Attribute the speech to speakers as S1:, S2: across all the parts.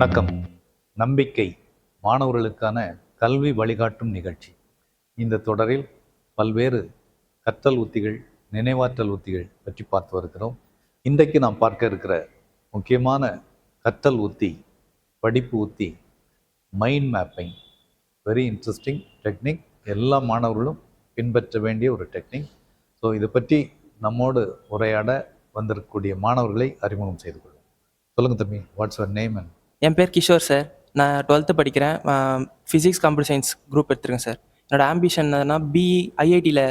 S1: வணக்கம். நம்பிக்கை மாணவர்களுக்கான கல்வி வழிகாட்டும் நிகழ்ச்சி. இந்த தொடரில் பல்வேறு கற்றல் உத்திகள் நினைவாற்றல் உத்திகள் பற்றி பார்த்து வருகிறோம். இன்றைக்கு நாம் பார்க்க இருக்கிற முக்கியமான கற்றல் உத்தி படிப்பு உத்தி mind mapping very interesting technique எல்லா மாணவர்களும் பின்பற்ற வேண்டிய ஒரு டெக்னிக் ஸோ இதை பற்றி நம்மோடு உரையாட வந்திருக்கக்கூடிய மாணவர்களை அறிமுகம் செய்து கொள்வோம். சொல்லுங்கள் தம்பி வாட்ஸ் யுவர் நேம் அண்ட்
S2: என் பேர் கிஷோர் சார். நான் டுவெல்த்து படிக்கிறேன். ஃபிசிக்ஸ் கம்ப்யூட்டர் சயின்ஸ் குரூப் எடுத்திருக்கேன் சார். என்னோட ஆம்பிஷன் என்னன்னா பி ஐஐடியில்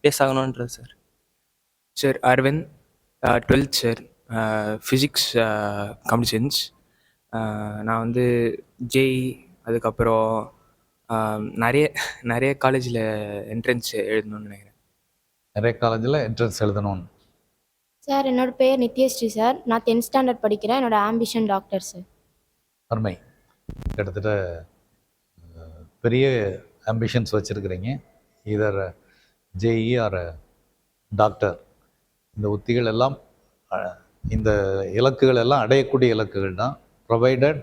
S2: place ஆகணுன்றது sir.
S3: Sir Aravind twelfth sir. Physics communications நான் வந்து ஜேஇ அதுக்கப்புறம் நிறைய நிறைய காலேஜில் என்ட்ரன்ஸ் எழுதணும்னு நினைக்கிறேன்.
S1: நிறைய காலேஜில் என்ட்ரன்ஸ் எழுதணும்னு.
S4: சார் என்னோட பேர் நித்யஸ்ரீ சார். நான் டென்த் ஸ்டாண்டர்ட் படிக்கிறேன். என்னோட ஆம்பிஷன் டாக்டர் சார்.
S1: அருமை. கிட்டத்தட்ட பெரிய ஆம்பிஷன்ஸ் வச்சுருக்கிறீங்க. இதர் ஜேஇ ஆர் டாக்டர் இந்த உத்திகள் எல்லாம் இந்த இலக்குகள் எல்லாம் அடையக்கூடிய இலக்குகள் தான். ப்ரொவைடட்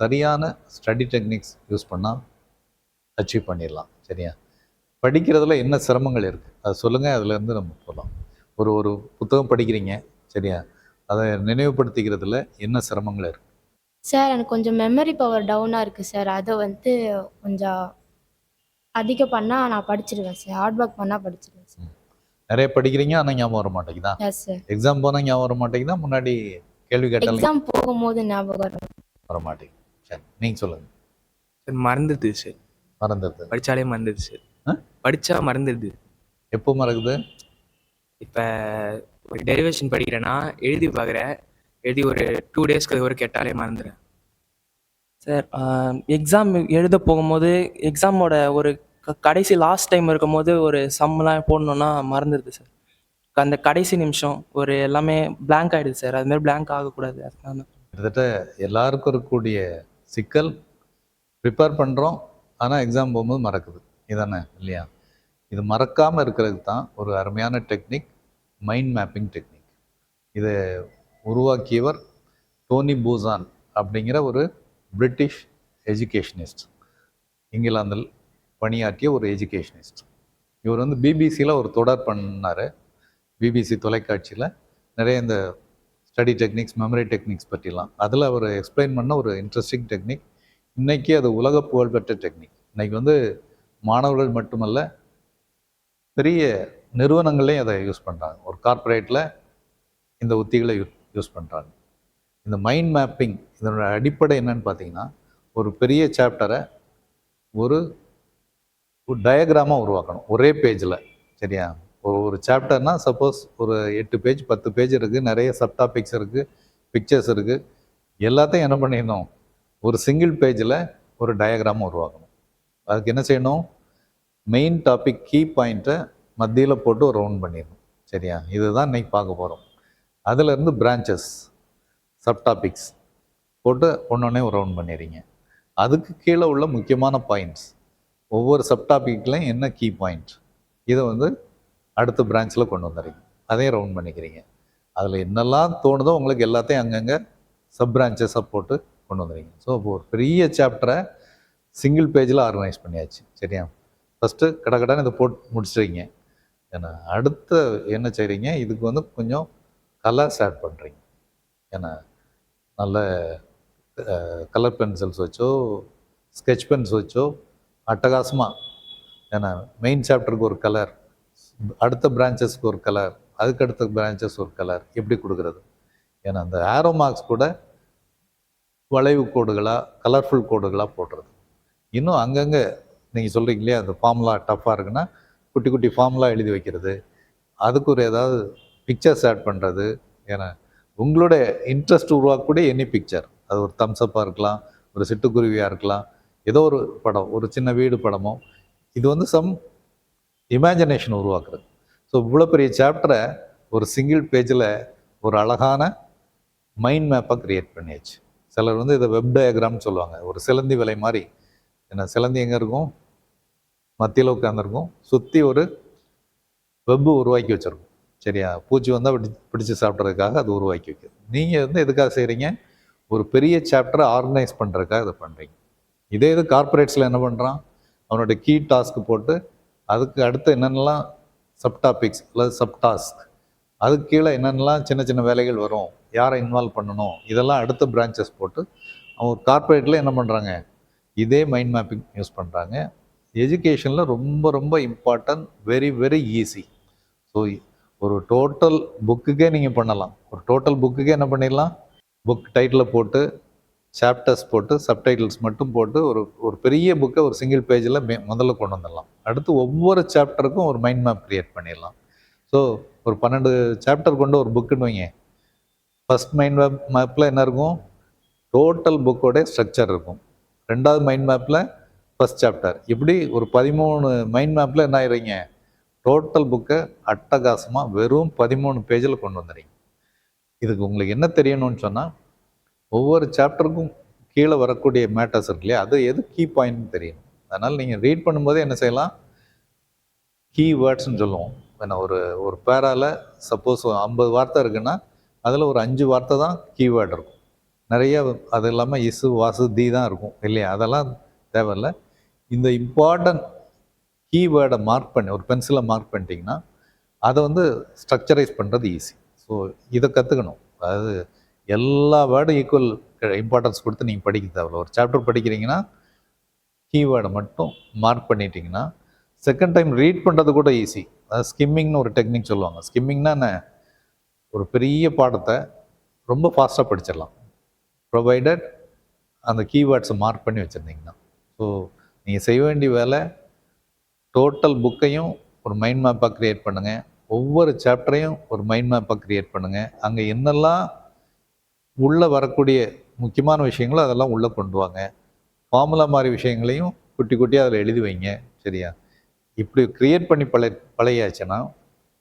S1: சரியான ஸ்டடி டெக்னிக்ஸ் யூஸ் பண்ணால் அச்சீவ் பண்ணிடலாம். சரியா? படிக்கிறதுல என்ன சிரமங்கள் இருக்குது அது சொல்லுங்கள் அதுலேருந்து நம்ம போகலாம் ஒரு ஒரு புத்தகம் படிக்கிறீங்க சரியா? அதை நினைவுபடுத்திக்கிறதுல என்ன சிரமங்கள் இருக்குது
S4: சார் எனக்கு கொஞ்சம் மெமரி பவர் டவுனாக இருக்குது சார் அதை வந்து கொஞ்சம் அதிகம் பண்ணால் நான் படிச்சிருவேன் சார் ஹார்ட் ஒர்க் பண்ணால் படிச்சிருவேன் சார்
S1: நிறைய படிக்கிறீங்க ஆனால் ஞாபகம் வர மாட்டேங்குதா?
S4: எஸ் சார்
S1: எக்ஸாம் போனால் ஞாபகம் வர மாட்டேங்குதா? முன்னாடி கேள்வி கேட்டாலும்
S4: எக்ஸாம் போகும்போது ஞாபகம் வரும்.
S1: வர மாட்டேங்குது. சரி நீங்கள் சொல்லுங்கள்
S3: சார் மறந்துடுது சார்
S1: மறந்துடுது.
S3: படித்தாலே மறந்துடுது சார்
S1: ஆ?
S3: படித்தா மறந்துடுது.
S1: எப்போ மறக்குது?
S3: இப்போ ஒரு டெரிவேஷன் படிக்கிறேன்னா எழுதி பார்க்குறேன். எழுதி ஒரு டூ டேஸ்க்கு ஒரு கேட்டாலே மறந்துடுறேன்
S2: சார் எக்ஸாம் எழுத போகும்போது எக்ஸாமோட ஒரு க- கடைசி லாஸ்ட் டைம் இருக்கும்போது ஒரு சம்லாம் போடணுன்னா மறந்துடுது சார். அந்த கடைசி நிமிஷம் ஒரு எல்லாமே blank ஆகிடுது சார். அதுமாரி blank ஆகக்கூடாது. அதனால தான்.
S1: கிட்டத்தட்ட எல்லாருக்கும் இருக்கக்கூடிய சிக்கல் ப்ரிப்பேர் பண்ணுறோம் ஆனால் எக்ஸாம் போகும்போது மறக்குது. இதானே இல்லையா? இது மறக்காமல் இருக்கிறதுக்கு தான் ஒரு அருமையான டெக்னிக் மைண்ட் மேப்பிங் டெக்னிக் இதை உருவாக்கியவர் டோனி பூசான் அப்படிங்கிற ஒரு பிரிட்டிஷ் எஜுகேஷனிஸ்ட் இங்கிலாந்தில் பணியாற்றிய ஒரு எஜுகேஷனிஸ்ட். இவர் வந்து பிபிசியில் ஒரு தொடர் பண்ணார். பிபிசி தொலைக்காட்சியில் நிறைய இந்த ஸ்டடி டெக்னிக்ஸ் மெமரி டெக்னிக்ஸ் பற்றிலாம். அதில் அவர் எக்ஸ்பிளைன் பண்ண ஒரு இன்ட்ரெஸ்டிங் டெக்னிக். இன்றைக்கி அது உலக புகழ்பெற்ற டெக்னிக். இன்றைக்கி வந்து மாணவர்கள் மட்டுமல்ல பெரிய நிறுவனங்களையும் அதை யூஸ் பண்ணுறாங்க ஒரு கார்ப்பரேட்டில் இந்த உத்திகளை யூ யூஸ் பண்ணுறாங்க இந்த மைண்ட் மேப்பிங் இதனோட அடிப்படை என்னன்னு பார்த்தீங்கன்னா ஒரு பெரிய சாப்டரை ஒரு ஒரு டயக்ராமாக உருவாக்கணும். ஒரே பேஜில் சரியா? ஒரு ஒரு சாப்டர்னால் சப்போஸ் ஒரு எட்டு பேஜ் பத்து பேஜ் இருக்குது நிறைய சப்டாபிக்ஸ் இருக்குது பிக்சர்ஸ் இருக்குது எல்லாத்தையும் என்ன பண்ணிடணும்? ஒரு சிங்கிள் பேஜில் ஒரு டயக்ராம் உருவாக்கணும். அதுக்கு என்ன செய்யணும்? மெயின் டாபிக் கீ பாயிண்ட்டை மத்தியில் போட்டு ஒரு ரவுண்ட் பண்ணிடணும். சரியா? இதுதான் இன்றைக்கி பார்க்க போகிறோம் அதுலேருந்து பிரான்ச்சஸ் சப்டாபிக்ஸ் போட்டு ஒன்றொன்னே ஒரு ரவுண்ட் பண்ணிடுறீங்க. அதுக்கு கீழே உள்ள முக்கியமான பாயிண்ட்ஸ் ஒவ்வொரு சப்டாபிக்லையும் என்ன கீ பாயிண்ட் இதை வந்து அடுத்த பிரான்ச்சில் கொண்டு வந்துடுறீங்க. அதையும் ரவுண்ட் பண்ணிக்கிறீங்க. அதில் என்னெல்லாம் தோணுதோ உங்களுக்கு எல்லாத்தையும் அங்கங்கே சப் பிரான்ச்சஸாக போட்டு கொண்டு வந்துடுறீங்க. ஸோ இப்போ ஒரு பெரிய சாப்டரை சிங்கிள் பேஜில் ஆர்கனைஸ் பண்ணியாச்சு. சரியா? ஃபஸ்ட்டு கடகடான்னு இதை போட்டு முடிச்சிடுறீங்க. ஏன்னா அடுத்த என்ன செய்கிறீங்க இதுக்கு வந்து கொஞ்சம் கலர்ஸ் ஆட் பண்ணுறீங்க ஏன்னா நல்ல கலர் பென்சில்ஸ் வச்சோ ஸ்கெட்ச் பென்ஸ் வச்சோ அட்டகாசமாக ஏன்னா மெயின் சாப்டருக்கு ஒரு கலர் அடுத்த பிரான்ச்சஸ்க்கு ஒரு கலர் அதுக்கு அடுத்த பிரான்ச்சஸ் ஒரு கலர் எப்படி கொடுக்குறது? ஏன்னா அந்த ஆரோ மார்க்ஸ் கூட வளைவு கோடுகளாக கலர்ஃபுல் கோடுகளாக போடுறது. இன்னும் அங்கங்கே நீங்கள் சொல்கிறீங்க இல்லையா அந்த ஃபார்முலா டஃப்பாக இருக்குன்னா குட்டி குட்டி ஃபார்முலா எழுதி வைக்கிறது. அதுக்கு ஒரு ஏதாவது பிக்சர்ஸ் ஆட் பண்ணுறது ஏன்னா உங்களுடைய இன்ட்ரெஸ்ட் உருவாக்கக்கூடிய எனி பிக்சர் அது ஒரு தம்ஸ்அப்பாக இருக்கலாம் ஒரு சிட்டுக்குருவியாக இருக்கலாம் ஏதோ ஒரு படம் ஒரு சின்ன வீடு படமோ இது வந்து சம் இமேஜினேஷன் உருவாக்குறது. ஸோ இவ்வளோ பெரிய சாப்டரை ஒரு சிங்கிள் பேஜில் ஒரு அழகான மைண்ட் மேப்பை க்ரியேட் பண்ணியாச்சு. சிலர் வந்து இதை வெப் டயக்ராம்னு சொல்லுவாங்க. ஒரு சிலந்தி விலை மாதிரி. என்ன சிலந்தி எங்கே இருக்கும்? மத்தியில் உட்காந்துருக்கும் சுற்றி ஒரு வெப்பு உருவாக்கி வச்சுருக்கும். சரியா? பூச்சி வந்தால் பிடி பிடிச்சி சாப்பிட்றதுக்காக அது உருவாக்கி வைக்குது. நீங்கள் வந்து எதுக்காக செய்கிறீங்க ஒரு பெரிய சாப்டரை ஆர்கனைஸ் பண்ணுறதுக்காக இதை பண்ணுறீங்க இதே இது கார்ப்பரேட்ஸில் என்ன பண்ணுறான் அவனோட கீ டாஸ்க் போட்டு அதுக்கு அடுத்து என்னென்னலாம் சப் டாபிக்ஸ் அல்லது சப் டாஸ்க் அதுக்கு கீழே என்னென்னலாம் சின்ன சின்ன வேலைகள் வரும் யாரை இன்வால்வ் பண்ணணும் இதெல்லாம் அடுத்த பிரான்ச்சஸ் போட்டு அவங்க கார்ப்பரேட்டில் என்ன பண்ணுறாங்க இதே மைண்ட் மேப்பிங் யூஸ் பண்ணுறாங்க எஜுகேஷனில் ரொம்ப ரொம்ப important very very easy so ஒரு டோட்டல் புக்குக்கே நீங்கள் பண்ணலாம். ஒரு டோட்டல் புக்குக்கே என்ன பண்ணிடலாம்? புக் டைட்டில் போட்டு சாப்டர்ஸ் போட்டு சப்டைட்டில்ஸ் மட்டும் போட்டு ஒரு ஒரு பெரிய புக்கை ஒரு சிங்கிள் பேஜில் மே முதல்ல கொண்டு வந்துடலாம். அடுத்து ஒவ்வொரு சாப்டருக்கும் ஒரு மைண்ட் மேப் க்ரியேட் பண்ணிடலாம். ஸோ ஒரு பன்னெண்டு சாப்டர் கொண்டு ஒரு புக்குன்னு வைங்க. ஃபஸ்ட் மைண்ட் மேப் மேப்பில் என்ன இருக்கும்? டோட்டல் புக்கோடைய ஸ்ட்ரக்சர் இருக்கும். ரெண்டாவது மைண்ட் மேப்பில் ஃபஸ்ட் சாப்டர் இப்படி ஒரு பதிமூணு மைண்ட் மேப்பில் என்ன ஆயிடுறீங்க? டோட்டல் புக்கை அட்டகாசமாக வெறும் பதிமூணு பேஜில் கொண்டு வந்துடுறீங்க இதுக்கு உங்களுக்கு என்ன தெரியணும்னு சொன்னால் ஒவ்வொரு சாப்டருக்கும் கீழே வரக்கூடிய மேட்டர்ஸ் இருக்கு இல்லையா அது எது கீ பாயிண்ட்னு தெரியணும். அதனால் நீங்கள் ரீட் பண்ணும்போதே என்ன செய்யலாம்? கீ வேர்ட்ஸ்னு சொல்லுவோம். ஏன்னா ஒரு ஒரு பேரால் சப்போஸ் ஐம்பது வார்த்தை இருக்குன்னா அதில் ஒரு அஞ்சு வார்த்தை தான் கீவேர்டு இருக்கும். நிறைய அது இல்லாமல் இசு வாசு தி தான் இருக்கும் இல்லையா அதெல்லாம் தேவையில்ல. இந்த இம்பார்ட்டன்ட் கீவேர்டை மார்க் பண்ணி ஒரு பென்சிலை மார்க் பண்ணிட்டீங்கன்னா அதை வந்து ஸ்ட்ரக்சரைஸ் பண்ணுறது ஈஸி ஸோ இதை கற்றுக்கணும் அதாவது எல்லா வேர்டும் ஈக்குவல் இம்பார்ட்டன்ஸ் கொடுத்து நீங்கள் படிக்க தேவையில்ல. ஒரு சாப்டர் படிக்கிறீங்கன்னா கீவேர்டை மட்டும் மார்க் பண்ணிட்டீங்கன்னா செகண்ட் டைம் ரீட் பண்ணுறது கூட ஈஸி அதாவது ஸ்கிம்மிங்னு ஒரு டெக்னிக் சொல்லுவாங்க. ஸ்கிம்மிங்னா என்ன? ஒரு பெரிய பாடத்தை ரொம்ப ஃபாஸ்ட்டாக படிச்சிடலாம். ப்ரொவைடட் அந்த கீவேர்ட்ஸை மார்க் பண்ணி வச்சுருந்தீங்கன்னா. ஸோ நீங்கள் செய்ய வேண்டிய வேலை டோட்டல் புக்கையும் ஒரு மைண்ட் மேப்பாக க்ரியேட் பண்ணுங்கள் ஒவ்வொரு சாப்டரையும் ஒரு மைண்ட் மேப்பாக க்ரியேட் பண்ணுங்கள் அங்கே என்னெல்லாம் உள்ளே வரக்கூடிய முக்கியமான விஷயங்களோ அதெல்லாம் உள்ளே கொண்டு வாங்க. ஃபார்முலா மாதிரி விஷயங்களையும் குட்டி குட்டியாக அதில் எழுதி வைங்க. சரியா? இப்படி க்ரியேட் பண்ணி பழைய பழையாச்சுன்னா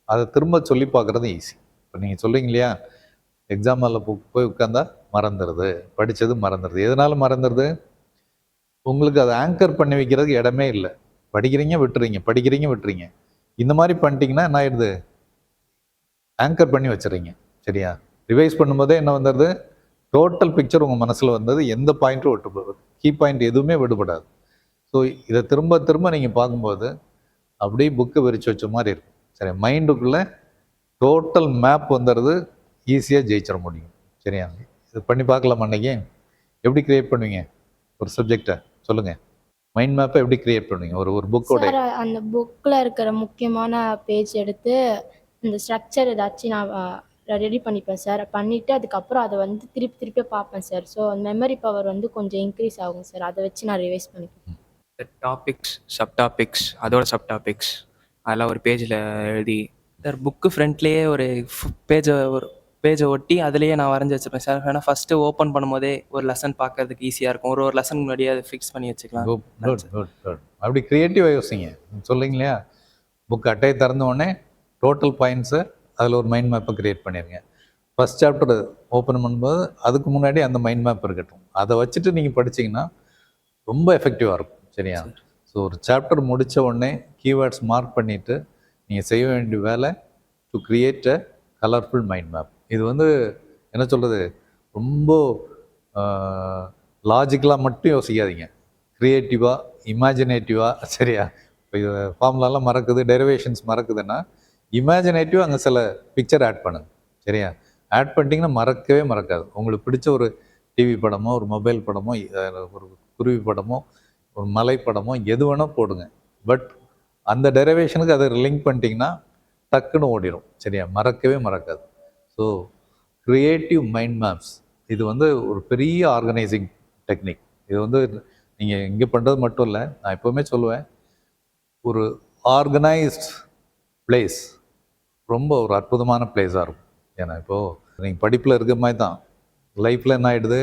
S1: அதை திரும்ப சொல்லி பார்க்குறது ஈஸி இப்போ நீங்கள் சொல்றீங்க இல்லையா? எக்ஸாம் ஹாலில் போய் உட்காந்தா மறந்துடுது படித்தது மறந்துடுது எதனால மறந்துடுது உங்களுக்கு அதை ஆங்கர் பண்ணி வைக்கிறதுக்கு இடமே இல்லை. படிக்கிறீங்க விட்டுறீங்க படிக்கிறீங்க விட்டுறீங்க. இந்த மாதிரி பண்ணிட்டீங்கன்னா என்ன ஆயிடுது? ஆங்கர் பண்ணி வச்சுறீங்க சரியா? ரிவைஸ் பண்ணும்போதே என்ன வந்துடுது? டோட்டல் பிக்சர் உங்கள் மனசில் வந்தது எந்த பாயிண்ட்டும் விட்டு போகுது? கீ பாயிண்ட் எதுவுமே விடுபடாது. ஸோ இதை திரும்ப திரும்ப நீங்கள் பார்க்கும்போது அப்படியே புக்கு விரிச்சு வச்ச மாதிரி இருக்கும். சரி மைண்டுக்குள்ளே டோட்டல் மேப் வந்துடுது. ஈஸியாக ஜெயிச்சிட முடியும். சரியா? இது பண்ணி பார்க்கலாம் அன்னைக்கு? எப்படி கிரியேட் பண்ணுவீங்க? ஒரு சப்ஜெக்டை சொல்லுங்கள் மைண்ட் மேப்பை எப்படி கிரியேட் பண்ணுவீங்க? ஒரு ஒரு புக்கோட
S4: சார் அந்த புக்கில் இருக்கிற முக்கியமான பேஜ் எடுத்து இந்த ஸ்ட்ரக்சர் ஏதாச்சும் நான் ரெடி பண்ணிப்பேன் சார் பண்ணிவிட்டு அதுக்கப்புறம் அதை வந்து திருப்பி திருப்பி பார்ப்பேன் சார் ஸோ மெமரி பவர் வந்து கொஞ்சம் இன்க்ரீஸ் ஆகும் சார் அதை வச்சு நான் ரிவைஸ் பண்ணிப்பேன்.
S3: டாபிக்ஸ் சப் டாபிக்ஸ் அதோட சப் டாபிக்ஸ் அதெல்லாம் ஒரு பேஜில் எழுதி
S2: சார் புக்கு ஃப்ரண்ட்லேயே ஒரு பேஜை ஒரு பேஜை ஒட்டி அதுலேயே நான் வரைஞ்சி வச்சுருப்பேன் சார். ஏன்னா ஃபஸ்ட்டு ஓப்பன் பண்ணும்போதே ஒரு லெசன் பார்க்கறதுக்கு ஈஸியாக இருக்கும். ஒரு ஒரு லெசன் முன்னாடியே அதை ஃபிக்ஸ் பண்ணி வச்சுக்கலாம்.
S1: அப்படி க்ரியேட்டிவாக யோசிங்க. இல்லையா? புக் அட்டையை திறந்த உடனே டோட்டல் பாயிண்ட்ஸை அதில் ஒரு மைண்ட் மேப்பை க்ரியேட் பண்ணிடுங்க ஃபஸ்ட் சாப்டர் ஓப்பன் பண்ணும்போது அதுக்கு முன்னாடி அந்த மைண்ட் மேப் இருக்கட்டும். அதை வச்சுட்டு நீங்கள் படிச்சீங்கன்னா ரொம்ப எஃபெக்டிவாக இருக்கும். சரியா? ஸோ ஒரு சாப்டர் முடித்த உடனே கீவேர்ட்ஸ் மார்க் பண்ணிவிட்டு நீங்கள் செய்ய வேண்டிய வேலை to create a colourful mind map இது வந்து என்ன சொல்கிறது ரொம்ப லாஜிக்கலாக மட்டும் யோசிக்காதீங்க. க்ரியேட்டிவாக இமேஜினேட்டிவாக சரியா? இப்போ இது ஃபார்முலாலாம் மறக்குது டெரிவேஷன்ஸ் மறக்குதுன்னா இமேஜினேட்டிவாக அங்கே சில பிக்சர் ஆட் பண்ணுங்க. சரியா? ஆட் பண்ணிட்டீங்கன்னா மறக்கவே மறக்காது. உங்களுக்கு பிடிச்ச ஒரு டிவி படமோ ஒரு மொபைல் படமோ ஒரு குருவி படமோ ஒரு மலை படமோ எது வேணால் போடுங்க. பட் அந்த டெரிவேஷனுக்கு அதை லிங்க் பண்ணிட்டீங்கன்னா டக்குன்னு ஓடிடும் சரியா? மறக்கவே மறக்காது. ஸோ க்ரியேட்டிவ் மைண்ட் மேப்ஸ் இது வந்து ஒரு பெரிய ஆர்கனைசிங் டெக்னிக் இது வந்து நீங்கள் இங்கே பண்ணுறது மட்டும் இல்லை நான் எப்போவுமே சொல்லுவேன் ஒரு ஆர்கனைஸ்ட் பிளேஸ் ரொம்ப ஒரு அற்புதமான பிளேஸாக இருக்கும். ஏன்னா இப்போது நீங்கள் படிப்பில் இருக்கிற மாதிரி தான். லைஃப்பில் என்ன ஆகிடுது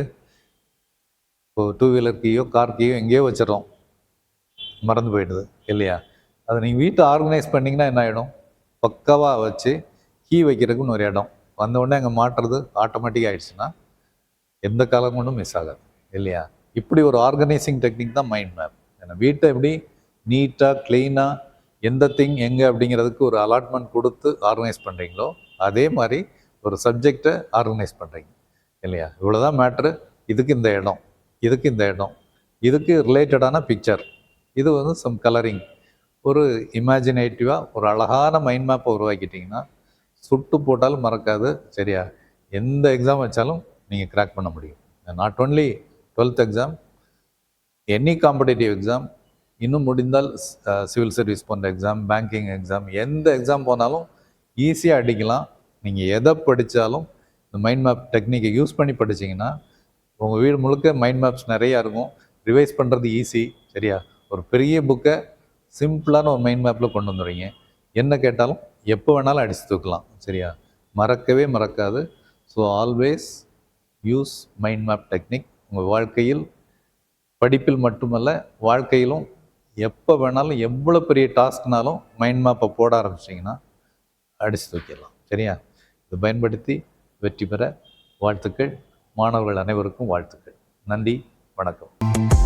S1: இப்போ டூ வீலர் கீயோ கார் கீயோ எங்கேயோ வச்சிடறோம். மறந்து போயிடுது இல்லையா? அதை நீங்கள் வீட்டை ஆர்கனைஸ் பண்ணிங்கன்னா என்ன ஆகிடும் பக்காவாக வச்சு கீ வைக்கிறதுக்குன்னு ஒரு இடம். வந்தவுடனே அங்கே மாட்டுறது ஆட்டோமேட்டிக் ஆகிடுச்சுன்னா எந்த காலம் கொண்டும் மிஸ் ஆகாது இல்லையா? இப்படி ஒரு ஆர்கனைசிங் டெக்னிக் தான் மைண்ட் மேப் ஏன்னா வீட்டை எப்படி நீட்டாக க்ளீனாக எந்த திங் எங்கே அப்படிங்கிறதுக்கு ஒரு அலாட்மெண்ட் கொடுத்து ஆர்கனைஸ் பண்ணுறீங்களோ அதே மாதிரி ஒரு சப்ஜெக்டை ஆர்கனைஸ் பண்ணுறீங்க இல்லையா? இவ்வளோதான் மேட்ரு இதுக்கு இந்த இடம் இதுக்கு இந்த இடம் இதுக்கு ரிலேட்டடான பிக்சர் இது வந்து சம் கலரிங் ஒரு இமேஜினேட்டிவாக ஒரு அழகான மைண்ட் மேப்பை உருவாக்கிட்டிங்கன்னா சுட்டு போட்டாலும் மறக்காது. சரியா? எந்த எக்ஸாம் வச்சாலும் நீங்கள் கிராக் பண்ண முடியும். Not only twelfth exam any competitive exam இன்னும் முடிந்தால் சிவில் சர்வீஸ் போன்ற எக்ஸாம் பேங்கிங் எக்ஸாம் எந்த எக்ஸாம் போனாலும் ஈஸியாக அடிக்கலாம். நீங்கள் எதை படித்தாலும் இந்த மைண்ட் மேப் டெக்னிக்கை யூஸ் பண்ணி படிச்சீங்கன்னா உங்கள் வீடு முழுக்க மைண்ட் மேப்ஸ் நிறையா இருக்கும். ரிவைஸ் பண்ணுறது ஈஸி சரியா? ஒரு பெரிய புக்கை சிம்பிளான ஒரு மைண்ட் மேப்பில் கொண்டு வந்துடுவீங்க என்ன கேட்டாலும் எப்போ வேணாலும் அடித்து தூக்கலாம் சரியா? மறக்கவே மறக்காது. So always use mind map technique உங்கள் வாழ்க்கையில் படிப்பில் மட்டுமல்ல வாழ்க்கையிலும் எப்போ வேணாலும் எவ்வளோ பெரிய டாஸ்க்னாலும் மைண்ட் மேப்பை போட ஆரம்பிச்சிங்கன்னா அடித்து தூக்கிடலாம் சரியா? இதை பயன்படுத்தி வெற்றி பெற வாழ்த்துக்கள். மாணவர்கள் அனைவருக்கும் வாழ்த்துக்கள். நன்றி வணக்கம்.